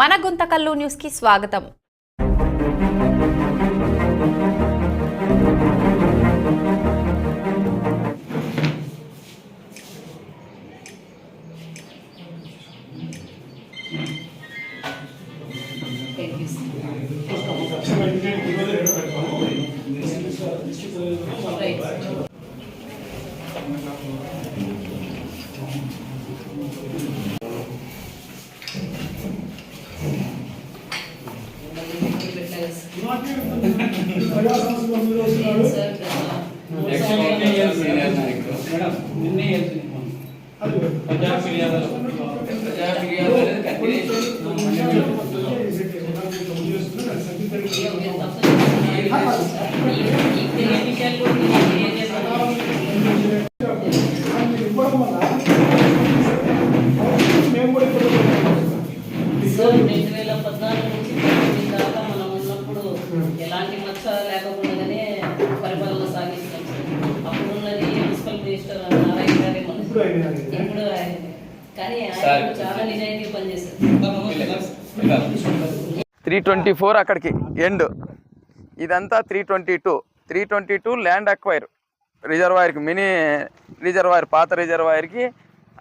మన గుంతకల్లు న్యూస్కి స్వాగతం. మేడం వెళ్తుంది ప్రజా ఫిర్యాదు ప్రజా ఫిర్యాదు ట్వంటీ ఫోర్ అక్కడికి ఎండ్. ఇదంతా three twenty two. Three twenty two land acquire. రిజర్వాయర్కి mini reservoir పాత రిజర్వాయర్కి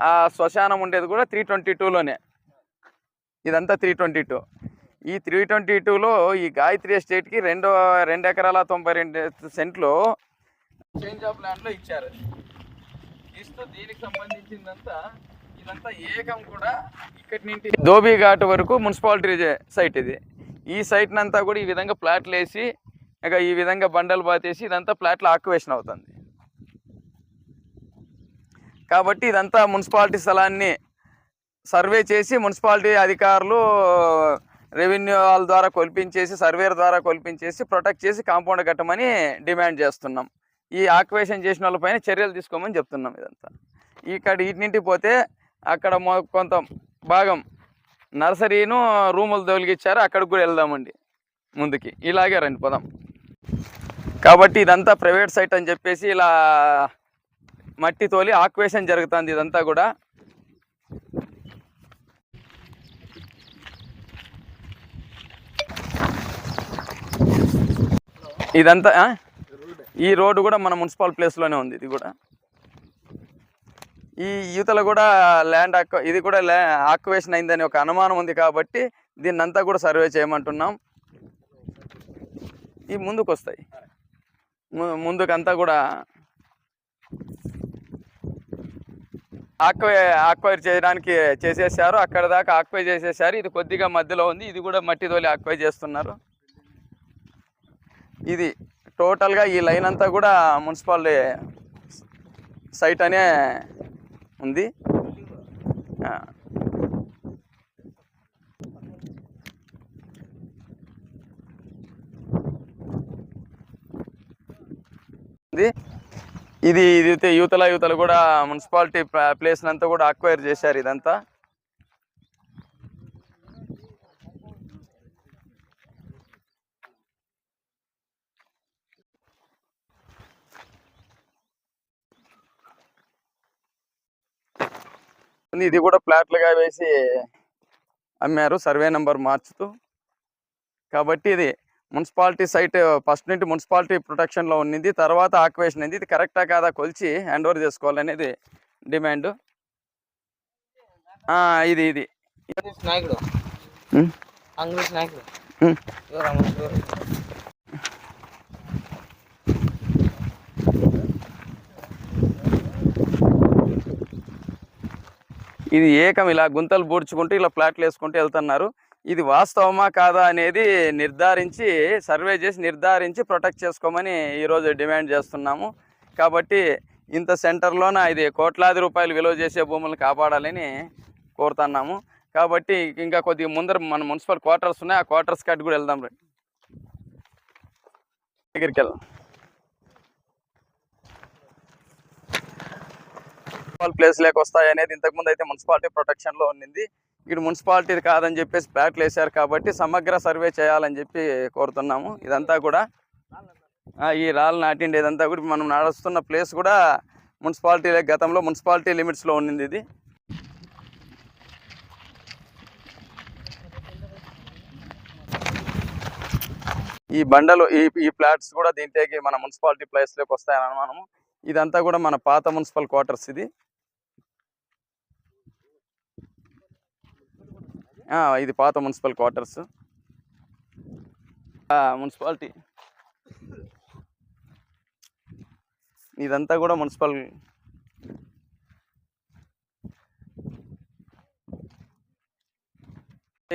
ఆ శ్మశానం ఉండేది కూడా త్రీ ట్వంటీ టూలోనే. ఇదంతా త్రీ ట్వంటీ టూ. ఈ త్రీ ట్వంటీ టూలో ఈ గాయత్రి ఎస్టేట్కి రెండు రెండు ఎకరాల తొంభై రెండు సెంట్లు చేంజ్ ఆఫ్ ల్యాండ్లో ఇచ్చారు. ఇస్తూ దీనికి సంబంధించిందంతా ఇదంతా ఏకం కూడా ఇక్కడి నుండి. ధోబీ ఘాట్ వరకు మున్సిపాలిటీ సైట్ ఇది. ఈ సైట్ అంతా కూడా ఈ విధంగా ప్లాట్లు వేసి ఇక ఈ విధంగా బండలు బాతేసి ఇదంతా ప్లాట్లు ఆక్యువేషన్ అవుతుంది. కాబట్టి ఇదంతా మున్సిపాలిటీ స్థలాన్ని సర్వే చేసి మున్సిపాలిటీ అధికారులు రెవెన్యూ వాళ్ళ ద్వారా కొల్పించేసి సర్వేర్ ద్వారా కొల్పించేసి ప్రొటెక్ట్ చేసి కాంపౌండ్ కట్టమని డిమాండ్ చేస్తున్నాం. ఈ ఆక్యువేషన్ చేసిన వాళ్ళపైన చర్యలు తీసుకోమని చెప్తున్నాం ఇదంతా. ఇక్కడ ఇటు పోతే అక్కడ కొంత భాగం నర్సరీను రూములు తొలగిచ్చారు అక్కడికి కూడా వెళ్దామండి. ముందుకి ఇలాగే రండి పోదాం. కాబట్టి ఇదంతా ప్రైవేట్ సైట్ అని చెప్పేసి ఇలా మట్టి తోలి ఆక్వేషన్ జరుగుతుంది ఇదంతా కూడా. ఇదంతా ఈ రోడ్డు కూడా మన మున్సిపల్ ప్లేస్లోనే ఉంది ఇది కూడా. ఈ యువతలో కూడా ల్యాండ్ అక్వ ఇది కూడా ల్యా ఆక్యువేషన్ అయిందని ఒక అనుమానం ఉంది కాబట్టి దీన్ని అంతా కూడా సర్వే చేయమంటున్నాం. ఈ ముందుకు వస్తాయి ముందుకంతా కూడా ఆక్వై ఆక్వైర్ చేయడానికి చేసేసారు. అక్కడ దాకా ఆక్వై చేసేసారు. ఇది కొద్దిగా మధ్యలో ఉంది. ఇది కూడా మట్టి తోలి ఆక్వై చేస్తున్నారు. ఇది టోటల్గా ఈ లైన్ అంతా కూడా మున్సిపాలిటీ సైట్ అనే ఉంది. ఇది ఇది యువతల యువతలు యూతల యూతలు కూడా మున్సిపాలిటీ ప్లేస్ అంతా కూడా అక్వైర్ చేశారు ఇదంతా. ఇది కూడా ప్లాట్లుగా వేసి అమ్మారు. సర్వే నెంబర్ మార్చుతూ. కాబట్టి ఇది మున్సిపాలిటీ సైట్ ఫస్ట్ నుండి మున్సిపాలిటీ ప్రొటెక్షన్లో ఉన్నది. తర్వాత ఆక్యువేషన్ అయింది. ఇది కరెక్టా కాదా కొలిచి హ్యాండ్ ఓవర్ చేసుకోవాలనేది డిమాండ్. ఇది ఇది. నాయకుడు ఉమ్. ఎవరు అమ్మ ఎవరు ఇది ఏకం ఇలా గుంతలు పూడ్చుకుంటూ ఇలా ప్లాట్లు వేసుకుంటూ వెళ్తున్నారు. ఇది వాస్తవమా కాదా అనేది నిర్ధారించి సర్వే చేసి నిర్ధారించి ప్రొటెక్ట్ చేసుకోమని ఈరోజు డిమాండ్ చేస్తున్నాము. కాబట్టి ఇంత సెంటర్లోన ఇది కోట్లాది రూపాయలు విలువ చేసే భూములను కాపాడాలని కోరుతున్నాము. కాబట్టి ఇంకా కొద్దిగా ముందర మన మున్సిపల్ క్వార్టర్స్ ఉన్నాయి. ఆ క్వార్టర్స్ కట్టి కూడా వెళ్దాం రండి. దగ్గరికి వెళ్దాం. మున్సిపల్ ప్లేస్ లేక వస్తాయి అనేది ఇంతకుముందు అయితే మున్సిపాలిటీ ప్రొటెక్షన్లో ఉండింది ఇక్కడ మున్సిపాలిటీ కాదని చెప్పేసి ప్లాట్లు వేశారు కాబట్టి సమగ్ర సర్వే చేయాలని చెప్పి కోరుతున్నాము. ఇదంతా కూడా ఈ రాళ్ళు నాటిండి ఇదంతా కూడా మనం నడుస్తున్న ప్లేస్ కూడా మున్సిపాలిటీ గతంలో మున్సిపాలిటీ లిమిట్స్లో ఉండింది ఇది. ఈ బండలు ఈ ఈ ఫ్లాట్స్ కూడా దీంట్లోకి మన మున్సిపాలిటీ ప్లేస్లోకి వస్తాయని అనుమానము. ఇదంతా కూడా మన పాత మున్సిపల్ క్వార్టర్స్ ఇది. ఇది పాత మున్సిపల్ క్వార్టర్స్. మున్సిపాలిటీ. ఇదంతా కూడా మున్సిపల్.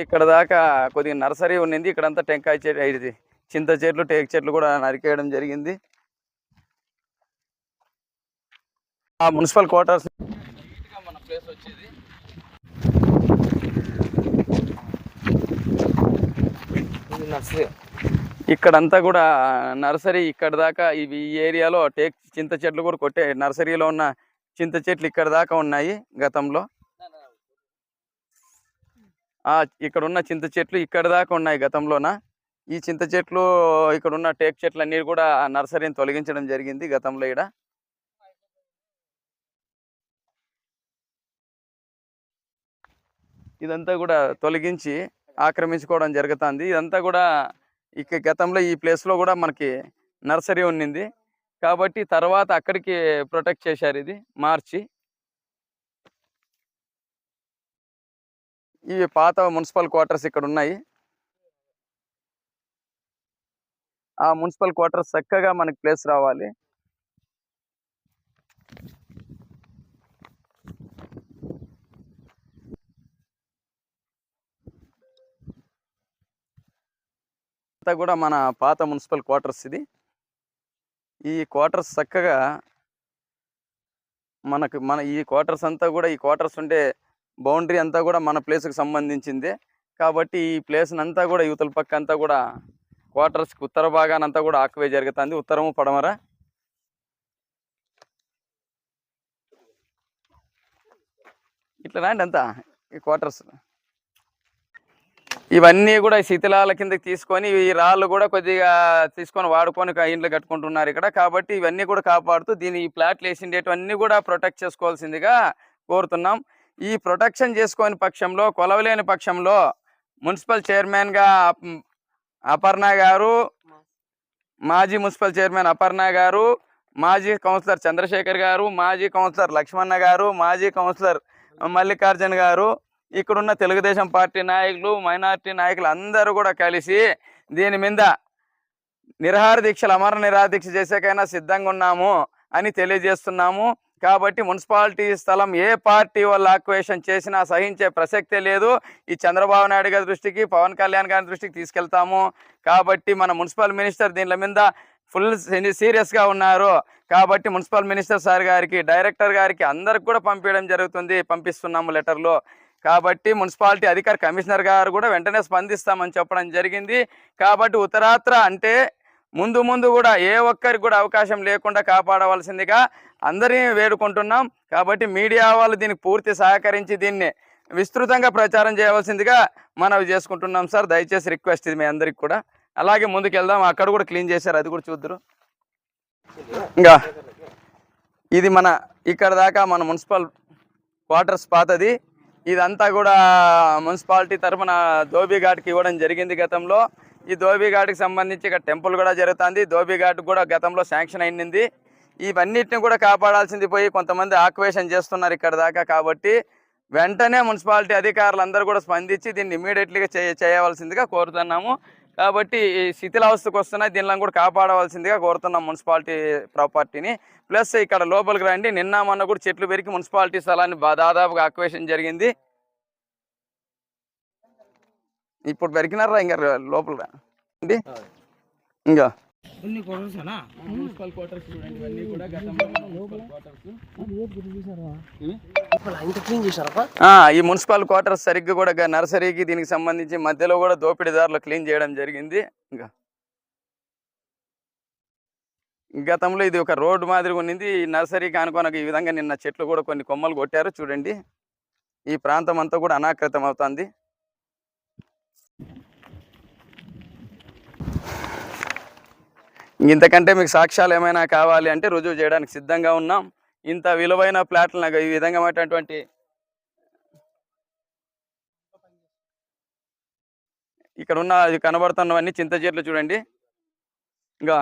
ఇక్కడ దాకా కొద్దిగా నర్సరీ ఉన్నింది ఇక్కడంతా టెంకాయ చెట్టు ఇది చింత చెట్లు టేక్ చెట్లు కూడా నరికేయడం జరిగింది. ఆ మున్సిపల్ క్వార్టర్స్. మన ప్లేస్ వచ్చేది ఇది నర్సరీ ఇక్కడంతా కూడా నర్సరీ ఇక్కడ దాకా ఇవి ఈ ఏరియాలో టేక్ చింత చెట్లు కూడా కొట్టే నర్సరీలో ఉన్న చింత చెట్లు ఇక్కడ దాకా ఉన్నాయి గతంలో. ఇక్కడ ఉన్న చింత చెట్లు ఇక్కడ దాకా ఉన్నాయి గతంలోన. ఈ చింత చెట్లు ఇక్కడ ఉన్న టేక్ చెట్లు అన్నీ కూడా నర్సరీని తొలగించడం జరిగింది గతంలో ఇక్కడ ఇదంతా కూడా తొలగించి ఆక్రమించుకోవడం జరుగుతుంది. ఇదంతా కూడా ఇక గతంలో ఈ ప్లేస్లో కూడా మనకి నర్సరీ ఉన్నింది. కాబట్టి తర్వాత అక్కడికి ప్రొటెక్ట్ చేశారు ఇది మార్చి. ఇవి పాత మున్సిపల్ క్వార్టర్స్ ఇక్కడ ఉన్నాయి. ఆ మున్సిపల్ క్వార్టర్స్ చక్కగా మనకి ప్లేస్ రావాలి. అంతా కూడా మన పాత మున్సిపల్ క్వార్టర్స్ ఇది. ఈ క్వార్టర్స్ చక్కగా మనకు మన ఈ క్వార్టర్స్ అంతా కూడా ఈ క్వార్టర్స్ ఉండే బౌండరీ అంతా కూడా మన ప్లేస్కి సంబంధించిందే. కాబట్టి ఈ ప్లేస్ అంతా కూడా యువతల పక్క అంతా కూడా క్వార్టర్స్కి ఉత్తర భాగానంతా కూడా ఆక్వే జరుగుతుంది. ఉత్తరము పడమర. ఇట్లా రాండి అంతా ఈ క్వార్టర్స్. ఇవన్నీ కూడా శిథిలాల కిందకి తీసుకొని ఈ రాళ్ళు కూడా కొద్దిగా తీసుకొని వాడుకొని ఇండ్లు కట్టుకుంటున్నారు ఇక్కడ. కాబట్టి ఇవన్నీ కూడా కాపాడుతూ దీని ఈ ప్లాట్లు వేసిండేటివన్నీ కూడా ప్రొటెక్ట్ చేసుకోవాల్సిందిగా కోరుతున్నాం. ఈ ప్రొటెక్షన్ చేసుకోని పక్షంలో కొలవలేని పక్షంలో మున్సిపల్ చైర్మన్గా అపర్ణ గారు మాజీ మున్సిపల్ చైర్మన్ అపర్ణ గారు మాజీ కౌన్సిలర్ చంద్రశేఖర్ గారు మాజీ కౌన్సిలర్ లక్ష్మణ గారు మాజీ కౌన్సిలర్ మల్లికార్జున్ గారు ఇక్కడున్న తెలుగుదేశం పార్టీ నాయకులు మైనార్టీ నాయకులు అందరూ కూడా కలిసి దీని మీద నిరహార దీక్షలు అమర నిరాదీక్ష చేసేకైనా సిద్ధంగా ఉన్నాము అని తెలియజేస్తున్నాము. కాబట్టి మున్సిపాలిటీ స్థలం ఏ పార్టీ వాళ్ళు ఆక్వేషన్ చేసినా సహించే ప్రసక్తే లేదు. ఈ చంద్రబాబు నాయుడు గారి దృష్టికి పవన్ కళ్యాణ్ గారి దృష్టికి తీసుకెళ్తాము. కాబట్టి మన మున్సిపల్ మినిస్టర్ దీని మీద ఫుల్ సీరియస్గా ఉన్నారు. కాబట్టి మున్సిపల్ మినిస్టర్ సార్ గారికి డైరెక్టర్ గారికి అందరికి కూడా పంపించడం జరుగుతుంది. పంపిస్తున్నాము లెటర్లో. కాబట్టి మున్సిపాలిటీ అధికారి కమిషనర్ గారు కూడా వెంటనే స్పందిస్తామని చెప్పడం జరిగింది. కాబట్టి ఉత్తరాత్ర అంటే ముందు ముందు కూడా ఏ ఒక్కరికి కూడా అవకాశం లేకుండా కాపాడవలసిందిగా అందరినీ వేడుకుంటున్నాం. కాబట్టి మీడియా వాళ్ళు దీనికి పూర్తి సహకరించి దీన్ని విస్తృతంగా ప్రచారం చేయవలసిందిగా మనవి చేసుకుంటున్నాం సార్. దయచేసి రిక్వెస్ట్ ఇది మీ అందరికి కూడా. అలాగే ముందుకు వెళ్దాం అక్కడ కూడా క్లీన్ చేశారు. అది కూడా చూద్దరు. ఇంకా ఇది మన ఇక్కడ దాకా మన మున్సిపల్ క్వార్టర్స్ పాతది. ఇదంతా కూడా మున్సిపాలిటీ తరఫున ధోబీఘాట్కి ఇవ్వడం జరిగింది గతంలో. ఈ ధోబీఘాట్కి సంబంధించి ఇక్కడ టెంపుల్ కూడా జరుగుతుంది. ధోబీఘాట్ కూడా గతంలో శాంక్షన్ అయింది ఇవన్నిటిని కూడా కాపాడాల్సింది పోయి కొంతమంది ఆక్వేషన్ చేస్తున్నారు ఇక్కడ దాకా కాబట్టి వెంటనే మున్సిపాలిటీ అధికారులందరూ కూడా స్పందించి దీన్ని ఇమీడియట్లీగా చే చేయవలసిందిగా కోరుతున్నాము. కాబట్టి ఈ శిథిలావస్థకు వస్తున్నాయి దీనిలో కూడా కాపాడవలసిందిగా కోరుతున్నాం మున్సిపాలిటీ ప్రాపర్టీని. ప్లస్ ఇక్కడ లోపలికి రండి. నిన్న మొన్న కూడా చెట్లు పెరిగి మున్సిపాలిటీ స్థలాన్ని దాదాపుగా అక్వేషన్ జరిగింది. ఇప్పుడు పెరిగినారా ఇంకా లోపల మున్సిపల్ క్వార్టర్స్ చూడండి ఇవన్నీ కూడా గతంలో ఈ మున్సిపల్ క్వార్టర్స్ సరిగ్గా కూడా నర్సరీకి దీనికి సంబంధించి మధ్యలో కూడా దోపిడీదారులు క్లీన్ చేయడం జరిగింది. ఇంకా గతంలో ఇది ఒక రోడ్డు మాదిరిగా ఉన్నింది. ఈ నర్సరీకి అనుకోనక ఈ విధంగా నిన్న చెట్లు కూడా కొన్ని కొమ్మలు కొట్టారు. చూడండి. ఈ ప్రాంతం అంతా కూడా అనాకృతం అవుతుంది ఇంతకంటే మీకు సాక్ష్యాలు ఏమైనా కావాలి అంటే రుజువు చేయడానికి సిద్ధంగా ఉన్నాం. ఇంత విలువైన ప్లాట్లు నాకు ఈ విధంగా అటువంటి ఇక్కడ ఉన్న కనబడుతున్నవన్నీ చింత చెట్లు చూడండి. ఇంకా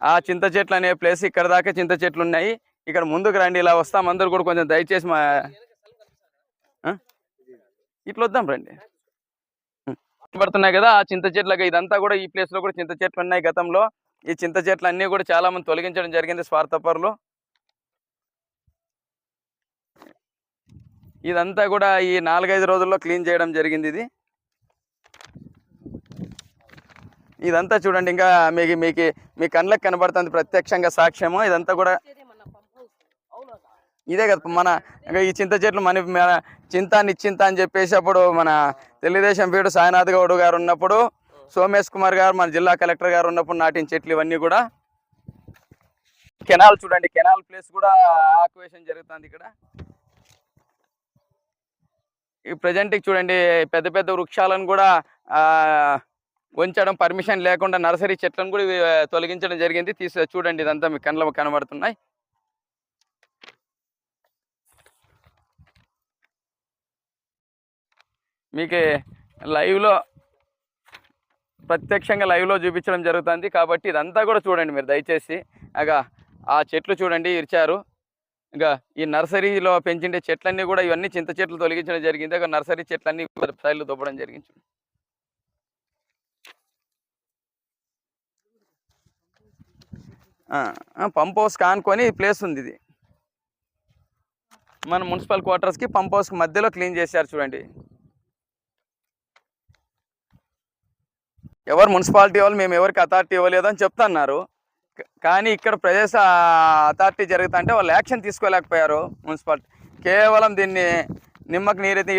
ఆ చింత చెట్లు అనే ప్లేస్ ఇక్కడ దాకా చింత చెట్లు ఉన్నాయి. ఇక్కడ ముందుకు రండి ఇలా వస్తాం. అందరు కూడా కొంచెం దయచేసి మా ఇట్లా వద్దాం రండి. పడుతున్నాయి కదా ఆ చింత చెట్లకి ఇదంతా కూడా ఈ ప్లేస్లో కూడా చింత చెట్లు ఉన్నాయి గతంలో. ఈ చింత చెట్లు అన్నీ కూడా చాలా మంది తొలగించడం జరిగింది స్వార్థపరులు. ఇదంతా కూడా ఈ నాలుగైదు రోజుల్లో క్లీన్ చేయడం జరిగింది ఇది. ఇదంతా చూడండి ఇంకా మీకు మీకు మీ కళ్ళకి కనబడుతుంది ప్రత్యక్షంగా సాక్ష్యము. ఇదంతా కూడా ఇదే కదా మన ఇంకా ఈ చింత చెట్లు మన మన చింత నిశ్చింత అని చెప్పేసి అప్పుడు మన తెలుగుదేశం పీడు సాయినాథ్ గౌడ్ గారు ఉన్నప్పుడు సోమేష్ కుమార్ గారు మన జిల్లా కలెక్టర్ గారు ఉన్నప్పుడు నాటిన చెట్లు ఇవన్నీ కూడా. కెనాల్ చూడండి కెనాల్ ప్లేస్ కూడా ఆక్యువేషన్ జరుగుతుంది ఇక్కడ. ఈ ప్రజెంట్కి చూడండి పెద్ద పెద్ద వృక్షాలను కూడా ఉంచడం పర్మిషన్ లేకుండా నర్సరీ చెట్లను కూడా తొలగించడం జరిగింది. తీసి చూడండి ఇదంతా మీ కళ్ళ కనబడుతున్నాయి. మీకు లైవ్లో ప్రత్యక్షంగా లైవ్లో చూపించడం జరుగుతుంది. కాబట్టి ఇదంతా కూడా చూడండి మీరు దయచేసి. ఇక ఆ చెట్లు చూడండి ఇరిచారు. ఇంకా ఈ నర్సరీలో పెంచిండే చెట్లన్నీ కూడా ఇవన్నీ చింత చెట్లు తొలగించడం జరిగింది. ఇక నర్సరీ చెట్లన్నీ సైడ్లు దొబ్బడం జరిగింది. పంప్ హౌస్ కానుకొని ప్లేస్ ఉంది ఇది. మన మున్సిపల్ క్వార్టర్స్కి పంప్ హౌస్కి మధ్యలో క్లీన్ చేశారు చూడండి. ఎవరు మున్సిపాలిటీ వాళ్ళు మేము ఎవరికి అథారిటీ ఇవ్వలేదు అని చెప్తున్నారు. కానీ ఇక్కడ ప్రదేశ అథారిటీ జరుగుతుంటే వాళ్ళు యాక్షన్ తీసుకోలేకపోయారు మున్సిపాలిటీ. కేవలం దీన్ని నిమ్మకి నీరైతే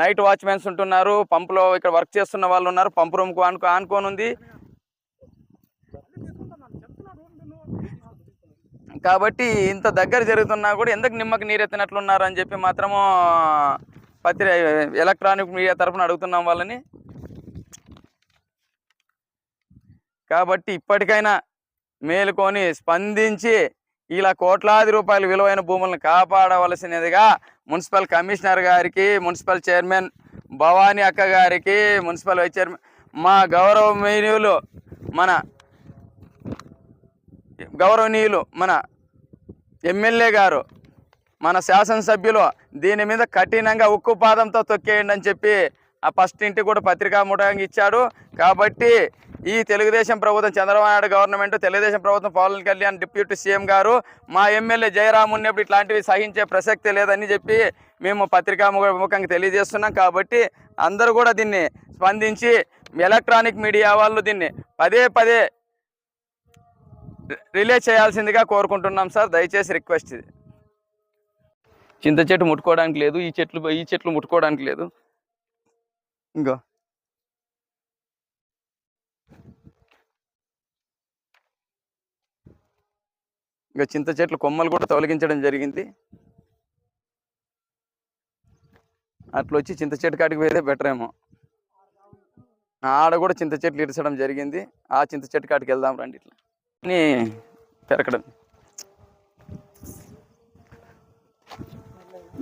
నైట్ వాచ్మెన్స్ ఉంటున్నారు పంపులో ఇక్కడ వర్క్ చేస్తున్న వాళ్ళు ఉన్నారు పంపు రూమ్కు అనుకో అనుకోని ఉంది. కాబట్టి ఇంత దగ్గర జరుగుతున్నా కూడా ఎందుకు నిమ్మకి నీరెత్తినట్లున్నారు అని చెప్పి మాత్రము పత్రి ఎలక్ట్రానిక్ మీడియా తరఫున అడుగుతున్నాం వాళ్ళని. కాబట్టి ఇప్పటికైనా మేలుకొని స్పందించి ఇలా కోట్లాది రూపాయల విలువైన భూములను కాపాడవలసినదిగా మున్సిపల్ కమిషనర్ గారికి మున్సిపల్ చైర్మన్ భవానీ అక్క గారికి మున్సిపల్ వైస్ చైర్మన్ మా గౌరవనీయులు మన గౌరవనీయులు మన ఎమ్మెల్యే గారు మన శాసనసభ్యులు దీని మీద కఠినంగా ఉక్కు పాదంతో తొక్కేయండి అని చెప్పి ఆ ఫస్ట్ ఇంటికి కూడా పత్రికా ముఠంగా ఇచ్చాడు. కాబట్టి ఈ తెలుగుదేశం ప్రభుత్వం చంద్రబాబు నాయుడు గవర్నమెంట్ తెలుగుదేశం ప్రభుత్వం పవన్ కళ్యాణ్ డిప్యూటీ సీఎం గారు మా ఎమ్మెల్యే జయరామ్ ఉన్నప్పుడు ఇట్లాంటివి సహించే ప్రసక్తి లేదని చెప్పి మేము పత్రికా ముఖంగా తెలియజేస్తున్నాం. కాబట్టి అందరూ కూడా దీన్ని స్పందించి ఎలక్ట్రానిక్ మీడియా వాళ్ళు దీన్ని పదే పదే రిలే చేయాల్సిందిగా కోరుకుంటున్నాం సార్. దయచేసి రిక్వెస్ట్ ఇది. చింత చెట్టు ముట్టుకోవడానికి లేదు ఈ చెట్లు ఈ చెట్లు ముట్టుకోవడానికి లేదు. ఇంకో. ఇంకా చింత చెట్లు కొమ్మలు కూడా తొలగించడం జరిగింది. అట్లా వచ్చి చింత చెట్టు కాడికి పోయేదే బెటర్ ఏమో. ఆడ కూడా చింత చెట్లు ఇరచడం జరిగింది. ఆ చింత చెట్టు కాడికి వెళ్దాం రండి ఇట్లా. అని పెరకడం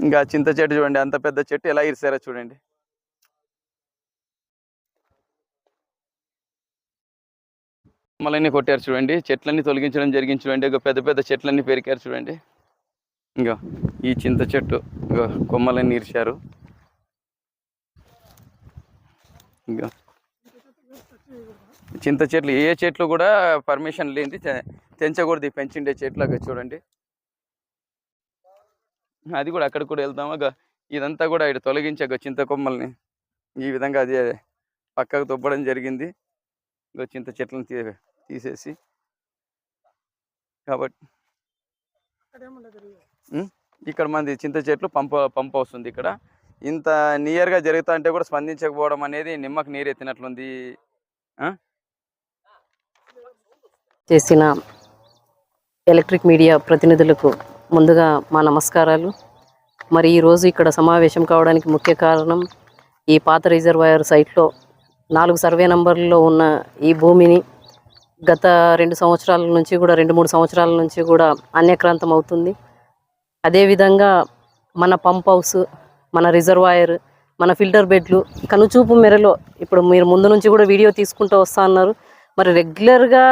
ఇంకా చింత చెట్టు చూడండి అంత పెద్ద చెట్టు ఎలా ఇరిసారో చూడండి. మళ్ళీ కొట్టారు చూడండి. చెట్లన్నీ తొలగించడం జరిగింది చూడండి ఇక పెద్ద పెద్ద చెట్లన్నీ పెరికారు చూడండి. ఇంకా ఈ చింత చెట్టు ఇంకా కొమ్మలన్నీ ఇరిచారు ఇంకా చింత చెట్లు ఏ చెట్లు కూడా పర్మిషన్ లేనిది తెంచకూడదు పెంచిండే చెట్లు అక్కడ చూడండి. అది కూడా అక్కడ కూడా వెళ్తాము ఇదంతా కూడా ఇటు తొలగించక చింత కొమ్మల్ని. ఈ విధంగా అది పక్కకు తొబ్బడం జరిగింది. ఇగో చింత చెట్లను తీ తీసేసి కాబట్టి? ఇక్కడ మంది చింత చెట్లు పంప పంప్ వస్తుంది ఇక్కడ ఇంత నియర్గా జరుగుతా అంటే కూడా స్పందించకపోవడం అనేది నిమ్మకు నీరు ఎత్తినట్లుంది ఆ? చేసిన ఎలక్ట్రిక్ మీడియా ప్రతినిధులకు ముందుగా మా నమస్కారాలు మరి ఈరోజు ఇక్కడ సమావేశం కావడానికి ముఖ్య కారణం ఈ పాత రిజర్వాయర్ సైట్లో నాలుగు సర్వే నంబర్లలో ఉన్న ఈ భూమిని గత రెండు సంవత్సరాల నుంచి కూడా రెండు మూడు సంవత్సరాల నుంచి కూడా అన్యక్రాంతం అవుతుంది. అదేవిధంగా మన పంప్ హౌస్ మన రిజర్వాయర్ మన ఫిల్టర్ బెడ్లు కనుచూపు మేరలో ఇప్పుడు మీరు ముందు నుంచి కూడా వీడియో తీసుకుంటూ వస్తా అన్నారు. మరి రెగ్యులర్గా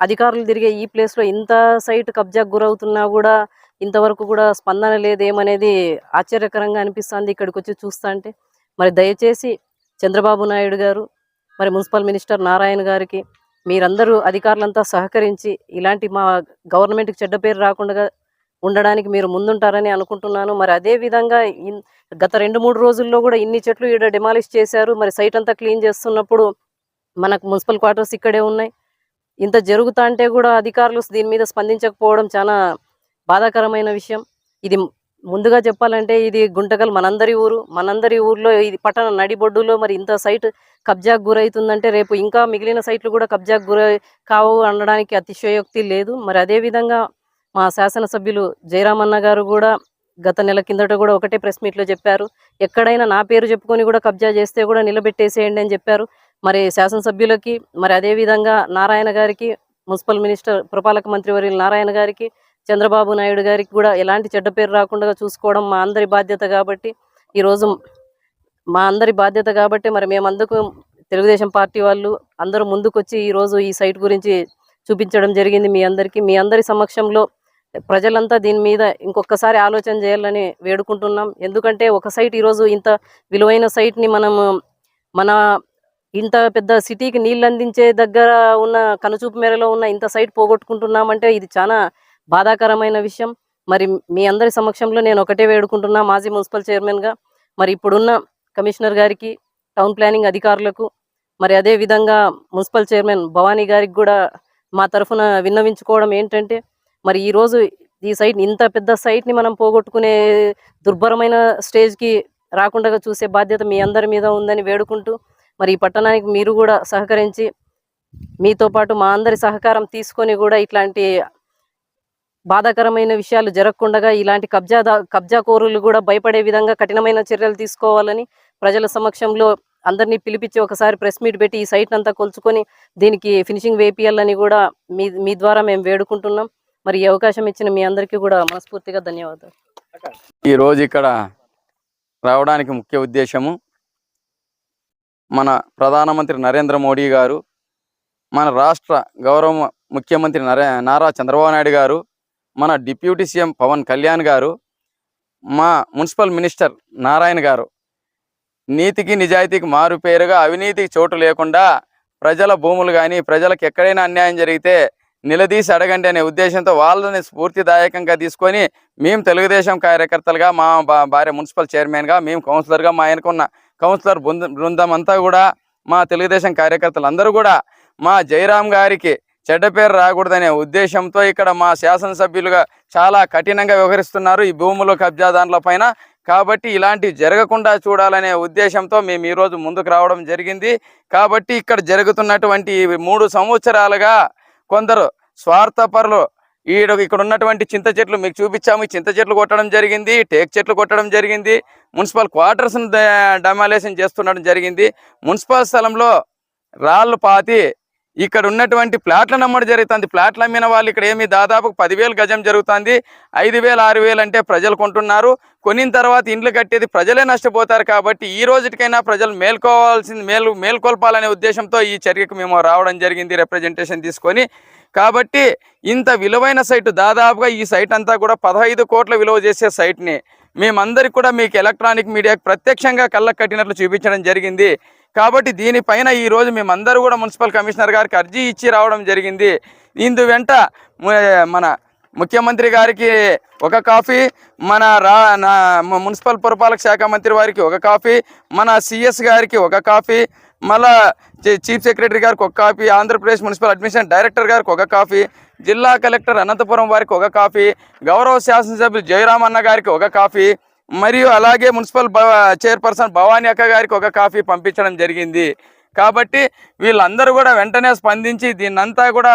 అధికారులు తిరిగే ఈ ప్లేస్లో ఇంత సైట్ కబ్జాకు గురవుతున్నా కూడా ఇంతవరకు కూడా స్పందన లేదేమనేది ఆశ్చర్యకరంగా అనిపిస్తుంది ఇక్కడికి వచ్చి చూస్తా అంటే. మరి దయచేసి చంద్రబాబు నాయుడు గారు మరి మున్సిపల్ మినిస్టర్ నారాయణ గారికి మీరందరూ అధికారులంతా సహకరించి ఇలాంటి మా గవర్నమెంట్కి చెడ్డ పేరు రాకుండా ఉండడానికి మీరు ముందుంటారని అనుకుంటున్నాను. మరి అదే విధంగా ఇన్- గత రెండు మూడు రోజుల్లో కూడా ఇన్ని చెట్లు ఈడ డిమాలిష్ చేశారు. మరి సైట్ అంతా క్లీన్ చేస్తున్నప్పుడు మనకు మున్సిపల్ క్వార్టర్స్ ఇక్కడే ఉన్నాయి. ఇంత జరుగుతా అంటే కూడా అధికారులు దీని మీద స్పందించకపోవడం చాలా బాధాకరమైన విషయం. ఇది ముందుగా చెప్పాలంటే ఇది గుంటకల్ మనందరి ఊరు మనందరి ఊర్లో ఇది పట్టణ నడిబొడ్డులో మరి ఇంత సైట్ కబ్జాకు గురవుతుందంటే రేపు ఇంకా మిగిలిన సైట్లు కూడా కబ్జాకు గురై కావు అనడానికి అతిశయోక్తి లేదు. మరి అదే విధంగా మా శాసనసభ్యులు జయరామన్న గారు కూడా గత నెల కిందట కూడా ఒకటే ప్రెస్ మీట్లో చెప్పారు. ఎక్కడైనా నా పేరు చెప్పుకొని కూడా కబ్జా చేస్తే కూడా నిలబెట్టేసేయండి అని చెప్పారు. మరి శాసనసభ్యులకి మరి అదేవిధంగా నారాయణ గారికి మున్సిపల్ మినిస్టర్ పురపాలక మంత్రి వర్యులు నారాయణ గారికి చంద్రబాబు నాయుడు గారికి కూడా ఎలాంటి చెడ్డ పేరు రాకుండా చూసుకోవడం మా అందరి బాధ్యత కాబట్టి ఈరోజు మా అందరి బాధ్యత కాబట్టి మరి మేమందుకు తెలుగుదేశం పార్టీ వాళ్ళు అందరూ ముందుకొచ్చి ఈరోజు ఈ సైట్ గురించి చూపించడం జరిగింది మీ అందరికీ. మీ అందరి సమక్షంలో ప్రజలంతా దీని మీద ఇంకొకసారి ఆలోచన చేయాలని వేడుకుంటున్నాం. ఎందుకంటే ఒక సైట్ ఈరోజు ఇంత విలువైన సైట్ని మనం మన ఇంత పెద్ద సిటీకి నీళ్ళు అందించే దగ్గర ఉన్న కనుచూపు మేరలో ఉన్న ఇంత సైట్ పోగొట్టుకుంటున్నామంటే ఇది చాలా బాధాకరమైన విషయం. మరి మీ అందరి సమక్షంలో నేను ఒకటే వేడుకుంటున్నా మాజీ మున్సిపల్ చైర్మన్గా మరి ఇప్పుడున్న కమిషనర్ గారికి టౌన్ ప్లానింగ్ అధికారులకు మరి అదే విధంగా మున్సిపల్ చైర్మన్ భవానీ గారికి కూడా మా తరఫున విన్నవించుకోవడం ఏంటంటే మరి ఈరోజు ఈ సైట్ ఇంత పెద్ద సైట్ని మనం పోగొట్టుకునే దుర్భరమైన స్టేజ్కి రాకుండా చూసే బాధ్యత మీ అందరి మీద ఉందని వేడుకుంటూ మరి ఈ పట్టణానికి మీరు కూడా సహకరించి మీతో పాటు మా అందరి సహకారం తీసుకొని కూడా ఇట్లాంటి బాధాకరమైన విషయాలు జరగకుండా ఇలాంటి కబ్జా కబ్జా కోరులు కూడా భయపడే విధంగా కఠినమైన చర్యలు తీసుకోవాలని ప్రజల సమక్షంలో అందరినీ పిలిపించి ఒకసారి ప్రెస్ మీట్ పెట్టి ఈ సైట్ అంతా కొలుచుకొని దీనికి ఫినిషింగ్ వేపియాలని కూడా మీ మీ ద్వారా మేము వేడుకుంటున్నాం. మరి ఈ అవకాశం ఇచ్చిన మీ అందరికీ కూడా మనస్ఫూర్తిగా ధన్యవాదాలు. ఈరోజు ఇక్కడ రావడానికి ముఖ్య ఉద్దేశము మన ప్రధానమంత్రి నరేంద్ర మోడీ గారు మన రాష్ట్ర గౌరవ ముఖ్యమంత్రి నరే నారా చంద్రబాబు నాయుడు గారు మన డిప్యూటీ సీఎం పవన్ కళ్యాణ్ గారు మా మున్సిపల్ మినిస్టర్ నారాయణ గారు నీతికి నిజాయితీకి మారు పేరుగా అవినీతికి చోటు లేకుండా ప్రజల భూములు కానీ ప్రజలకు ఎక్కడైనా అన్యాయం జరిగితే నిలదీసి అడగండి అనే ఉద్దేశంతో వాళ్ళని స్ఫూర్తిదాయకంగా తీసుకొని మేము తెలుగుదేశం కార్యకర్తలుగా మా భార్య మున్సిపల్ చైర్మన్గా మేము కౌన్సిలర్గా మా ఆయనకున్న కౌన్సిలర్ బృందం బృందం అంతా కూడా మా తెలుగుదేశం కార్యకర్తలు అందరూ కూడా మా జయరాం గారికి చెడ్డ పేరు రాకూడదనే ఉద్దేశంతో ఇక్కడ మా శాసనసభ్యులుగా చాలా కఠినంగా వ్యవహరిస్తున్నారు ఈ భూముల కబ్జాదారుల పైన. కాబట్టి ఇలాంటివి జరగకుండా చూడాలనే ఉద్దేశంతో మేము ఈరోజు ముందుకు రావడం జరిగింది. కాబట్టి ఇక్కడ జరుగుతున్నటువంటి మూడు సంవత్సరాలుగా కొందరు స్వార్థపరులు ఈడ ఇక్కడ ఉన్నటువంటి చింత చెట్లు మీకు చూపించాము. చింత చెట్లు కొట్టడం జరిగింది టేక్ చెట్లు కొట్టడం జరిగింది మున్సిపల్ క్వార్టర్స్ని డమాలేషన్ చేస్తుండడం జరిగింది. మున్సిపల్ స్థలంలో రాళ్ళు పాతి ఇక్కడ ఉన్నటువంటి ప్లాట్ల నమ్మడం జరుగుతుంది. ప్లాట్లు అమ్మిన వాళ్ళు ఇక్కడ ఏమి దాదాపు పదివేలు గజం జరుగుతుంది. ఐదు వేలు ఆరు వేలు అంటే ప్రజలు కొంటున్నారు. కొనిన తర్వాత ఇండ్లు కట్టేది ప్రజలే నష్టపోతారు కాబట్టి ఈ రోజుకైనా ప్రజలు మేల్కోవాల్సింది మేలు మేల్కొల్పాలనే ఉద్దేశంతో ఈ చర్యకు మేము రావడం జరిగింది. రిప్రజెంటేషన్ తీసుకొని కాబట్టి ఇంత విలువైన సైట్ దాదాపుగా ఈ సైట్ అంతా కూడా పదహైదు కోట్ల విలువ చేసే సైట్ని. మేమందరికి కూడా మీకు ఎలక్ట్రానిక్ మీడియాకి ప్రత్యక్షంగా కళ్ళకు కట్టినట్లు చూపించడం జరిగింది. కాబట్టి దీనిపైన ఈరోజు మేమందరూ కూడా మున్సిపల్ కమిషనర్ గారికి అర్జీ ఇచ్చి రావడం జరిగింది. ఇందు వెంట మన ముఖ్యమంత్రి గారికి ఒక కాఫీ మన రా నా మున్సిపల్ పురపాలక శాఖ మంత్రి వారికి ఒక కాఫీ మన సిఎస్ గారికి ఒక కాఫీ మళ్ళా చీఫ్ సెక్రటరీ గారికి ఒక copy Andhra Pradesh municipal administration director గారికి ఒక కాఫీ జిల్లా కలెక్టర్ అనంతపురం వారికి ఒక కాఫీ గౌరవ శాసనసభ్యులు జయరామన్న గారికి ఒక కాఫీ మరియు అలాగే మున్సిపల్ చైర్పర్సన్ భవానీ అక్క గారికి ఒక కాఫీ పంపించడం జరిగింది. కాబట్టి వీళ్ళందరూ కూడా వెంటనే స్పందించి దీన్నంతా కూడా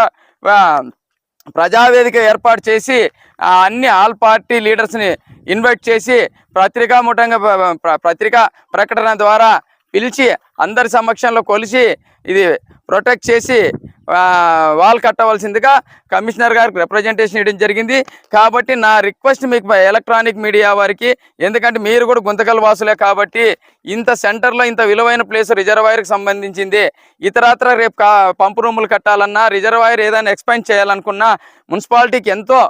ప్రజావేదిక ఏర్పాటు చేసి అన్ని ఆల్ పార్టీ లీడర్స్ని ఇన్వైట్ చేసి పత్రికా ముఠంగా పత్రికా ప్రకటన ద్వారా పిలిచి అందరి సమక్షంలో కొలిసి ఇది ప్రొటెక్ట్ చేసి వాల్ కట్టవలసిందిగా కమిషనర్ గారికి రిప్రజెంటేషన్ ఇవ్వడం జరిగింది. కాబట్టి నా రిక్వెస్ట్ మీకు ఎలక్ట్రానిక్ మీడియా వారికి ఎందుకంటే మీరు కూడా గుంతకల్ వాసులే కాబట్టి ఇంత సెంటర్లో ఇంత విలువైన ప్లేస్ రిజర్వాయర్కి సంబంధించింది. ఇతరత్ర రేపు పంపు రూములు కట్టాలన్నా రిజర్వాయర్ ఏదైనా ఎక్స్పాండ్ చేయాలనుకున్నా మున్సిపాలిటీకి ఎంతో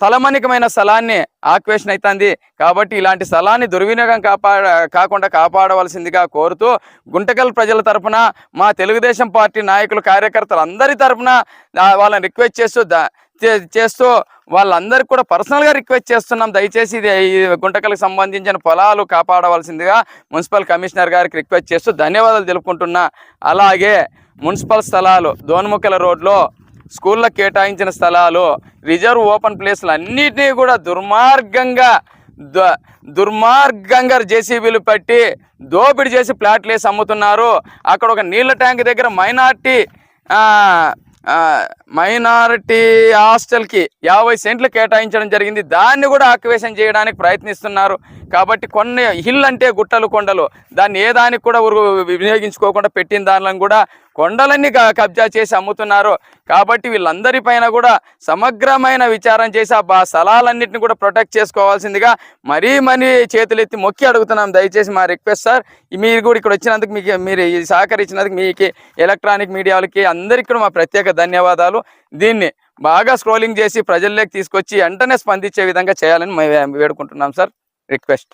తలమణికమైన స్థలాన్ని ఆక్వేషన్ అవుతుంది కాబట్టి ఇలాంటి స్థలాన్ని దుర్వినియోగం కాపాడ కాకుండా కాపాడవలసిందిగా కోరుతూ గుంటకల్ ప్రజల తరఫున మా తెలుగుదేశం పార్టీ నాయకులు కార్యకర్తలు అందరి తరఫున వాళ్ళని రిక్వెస్ట్ చేస్తూ చే- చేస్తూ వాళ్ళందరికీ కూడా పర్సనల్గా రిక్వెస్ట్ చేస్తున్నాం. దయచేసి ఇది ఈ గుంటకల్కి సంబంధించిన పొలాలు కాపాడవలసిందిగా మున్సిపల్ కమిషనర్ గారికి రిక్వెస్ట్ చేస్తూ ధన్యవాదాలు తెలుపుకుంటున్నా. అలాగే మున్సిపల్ స్థలాలు దోన్ముక్కల రోడ్లో స్కూల్లో కేటాయించిన స్థలాలు రిజర్వ్ ఓపెన్ ప్లేస్లు అన్నిటినీ కూడా దుర్మార్గంగా ద- దుర్మార్గంగా జేసీబీలు పెట్టి దోపిడీ చేసి ప్లాట్లు వేసి అమ్ముతున్నారు. అక్కడ ఒక నీళ్ళ ట్యాంక్ దగ్గర మైనార్టీ మైనారిటీ హాస్టల్కి యాభై సెంట్లు కేటాయించడం జరిగింది. దాన్ని కూడా ఆక్యువేషన్ చేయడానికి ప్రయత్నిస్తున్నారు. కాబట్టి కొన్ని హిల్ అంటే గుట్టలు కొండలు. దాన్ని ఏ దానికి కూడా వినియోగించుకోకుండా పెట్టిన దానిలో కూడా కొండలన్నీ కబ్జా చేసి అమ్ముతున్నారు. కాబట్టి వీళ్ళందరిపైన కూడా సమగ్రమైన విచారం చేసి ఆ బా స్థలాలన్నింటినీ కూడా ప్రొటెక్ట్ చేసుకోవాల్సిందిగా మరీ మరీ చేతులెత్తి మొక్కి అడుగుతున్నాం. దయచేసి మా రిక్వెస్ట్ సార్ మీరు కూడా ఇక్కడ వచ్చినందుకు మీకు మీరు ఈ సహకరించినందుకు మీకు ఎలక్ట్రానిక్ మీడియాలకి అందరికీ కూడా మా ప్రత్యేక ధన్యవాదాలు. దీన్ని బాగా స్క్రోలింగ్ చేసి ప్రజల్లోకి తీసుకొచ్చి వెంటనే స్పందించే విధంగా చేయాలని మేము వేడుకుంటున్నాం సార్. రిక్వెస్ట్.